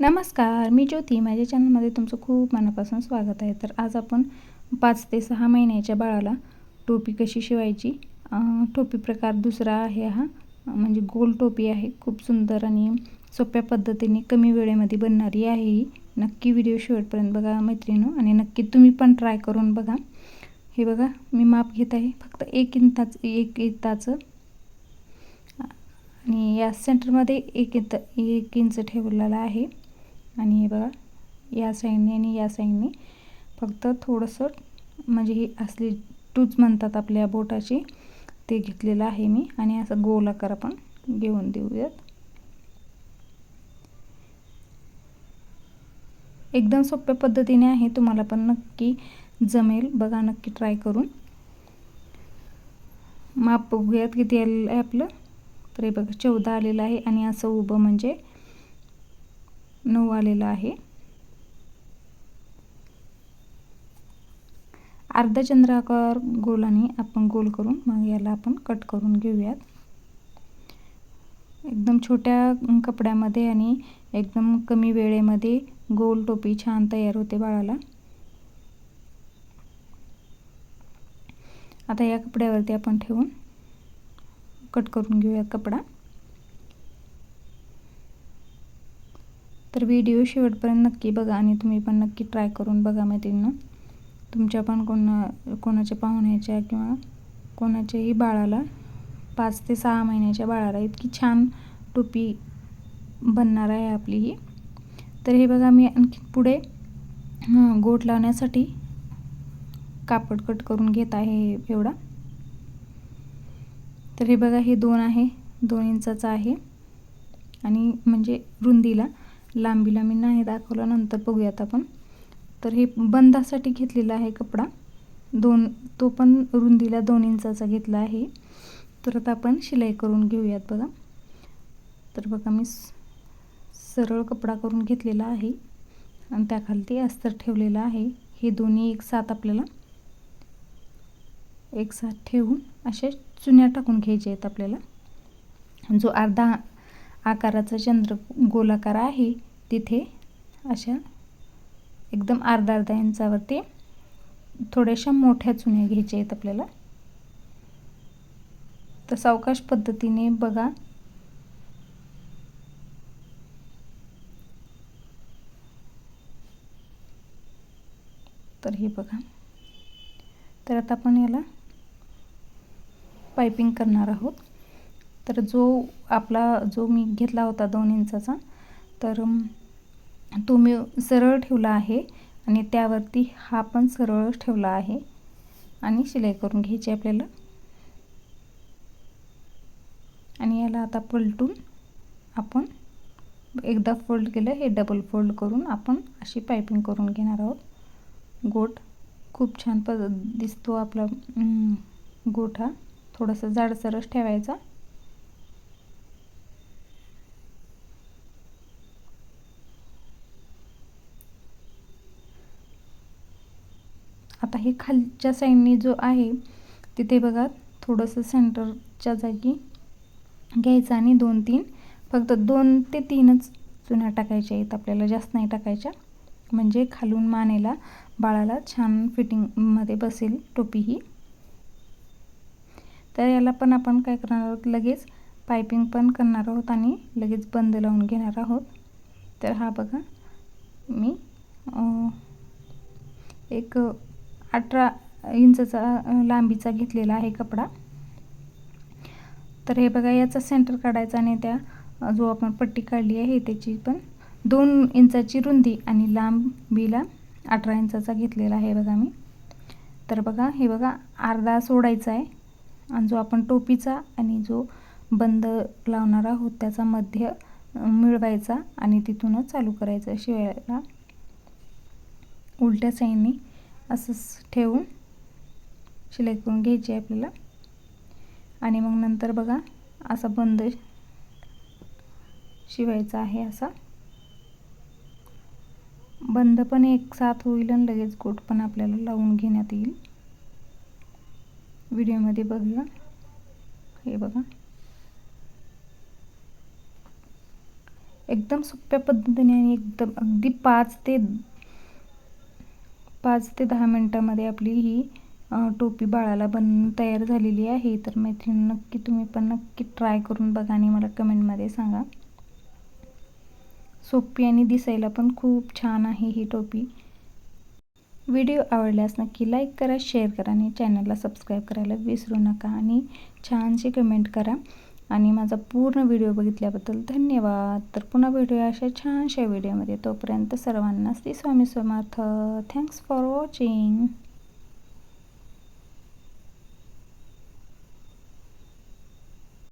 नमस्कार मी ज्योती. माझ्या चॅनलमध्ये तुमचं खूप मनापासून स्वागत आहे. तर आज आपण पाच ते सहा महिन्याच्या बाळाला टोपी कशी शिवायची? टोपी प्रकार दुसरा आहे हा. म्हणजे गोल टोपी आहे. खूप सुंदर आणि सोप्या पद्धतीने कमी वेळेमध्ये बनणारी आहे ही. नक्की व्हिडिओ शेवटपर्यंत बघा मैत्रिणीनो. आणि नक्की तुम्ही पण ट्राय करून बघा. हे बघा मी माप घेत आहे. फक्त एक इंताच एक इंताचं. आणि या सेंटरमध्ये एक इंच एक इंच ठेवलेला आहे. आणि हे बघा या साईडने आणि या साईडने फक्त थोडंसं म्हणजे ही असली टूच म्हणतात आपल्या बोटाची ते घेतलेलं आहे मी. आणि असं गोल आकार आपण घेऊन देऊयात. एकदम सोप्या पद्धतीने आहे तुम्हाला पण नक्की जमेल. बघा नक्की ट्राय करून. माप बघूयात किती आलेलं आहे आपलं. तर हे बघा चौदा आलेलं आहे आणि असं उभं म्हणजे नऊ आलेलं आहे. अर्धा चंद्राकार गोलाने आपण गोल करून मग याला आपण कट करून घेऊयात. एकदम छोट्या कपड्यामध्ये आणि एकदम कमी वेळेमध्ये गोल टोपी छान तयार होते बाळाला. आता या कपड्यावरती आपण ठेवून कट करून घेऊयात कपडा. तर व्हिडिओ शेवटपर्यंत नक्की बघा आणि तुम्ही पण नक्की ट्राय करून बघा मैत्रिणीनं. तुमच्या पण कोणा कोणाच्या पाहुण्याच्या किंवा कोणाच्याही बाळाला पाच ते सहा महिन्याच्या बाळाला इतकी छान टोपी बनणार आहे आपली ही. तर हे बघा मी आणखी पुढे गोट लावण्यासाठी कापड कट करून घेत आहे एवढा. तर हे बघा हे दोन आहे दोन इंचाचं आहे. आणि म्हणजे रुंदीला. लांबीला मी नाही दाखवलं नंतर बघूयात आपण. तर हे बंदासाठी घेतलेला आहे कपडा. दोन तो पण रुंदीला दोन इंचाचा घेतला आहे. तर आता आपण शिलाई करून घेऊयात बघा. तर बघा मी सरळ कपडा करून घेतलेला आहे. आणि त्याखाली अस्तर ठेवलेला आहे. हे दोन्ही एक साथ आपल्याला एक साथ ठेवून अशा चुन्या टाकून घ्यायच्या आहेत आपल्याला. जो अर्धा आकाराचा चंद्र गोलाकार आहे. तिथे अशा एकदम अर्धा अर्धा इंचावरती थोड्याशा मोठ्या चुन्या घ्यायच्या आहेत आपल्याला. तर सावकाश पद्धतीने बघा. तर हे बघा. तर आता आपण याला पायपिंग करणार आहोत. तर जो आपला जो मी घेतला होता दोन इंचाचा तर तो मी सरळ ठेवला आहे आणि त्यावरती हा पण सरळ ठेवला आहे आणि शिलाई करून घ्यायची आपल्याला. आणि याला आता पलटून आपण एकदा फोल्ड केलं हे डबल फोल्ड करून आपण अशी पायपिंग करून घेणार आहोत. गोट खूप छान पद दिसतो आपला गोठ. हा थोडासा जाडसरच ठेवायचा. आता हे खालच्या साईडने जो आहे तिथे बघा थोडंसं सेंटरच्या जागी घ्यायचं आणि दोन तीन फक्त दोन ते तीनच चुन्या टाकायच्या आहेत आपल्याला जास्त नाही टाकायच्या. म्हणजे खालून मानेला बाळाला छान फिटिंगमध्ये बसेल टोपी ही. तर याला पण आपण काय करणार आहोत लगेच पायपिंग पण करणार आहोत आणि लगेच बंद लावून घेणार आहोत. तर हा बघा मी एक अठरा इंचचा लांबीचा घेतलेला आहे कपडा. तर हे बघा याचा सेंटर काढायचा आणि त्या जो आपण पट्टी काढली आहे त्याची पण दोन इंचाची रुंदी आणि लांबीला अठरा इंचाचा घेतलेला आहे बघा मी. तर बघा हे बघा अर्धा सोडायचा आहे. आणि जो आपण टोपीचा आणि जो बंद लावणार आहोत त्याचा मध्य मिळवायचा आणि तिथूनच चालू करायचं शिवायला. उलट्या साईडने असंच ठेवून शिलाई करून घ्यायची आहे आपल्याला. आणि मग नंतर बघा असा बंद शिवायचा आहे असा. बंद पण एक साथ होईल आणि लगेच गोट पण आपल्याला लावून घेण्यात येईल. व्हिडिओमध्ये बघूया हे बघा. एकदम सोप्या पद्धतीने आणि एकदम अगदी पाच ते पाच ते दहा मिनटामध्ये आपली ही टोपी बाळाला बन तयार झालेली आहे. तर मैत्रिणी नक्की तुम्ही पण नक्की ट्राय करून बघा आणि मला कमेंटमध्ये सांगा. सोपी आणि दिसायला पण खूप छान आहे ही टोपी. व्हिडिओ आवडल्यास नक्की लाईक करा शेअर करा आणि चॅनलला सबस्क्राईब करायला विसरू नका आणि छानशी कमेंट करा. आणि माझा पूर्ण व्हिडिओ बघितल्याबद्दल धन्यवाद. तर पुन्हा व्हिडिओ अशा छानशा व्हिडिओमध्ये. तोपर्यंत सर्वांना Shri Swami Samarth. Thanks for watching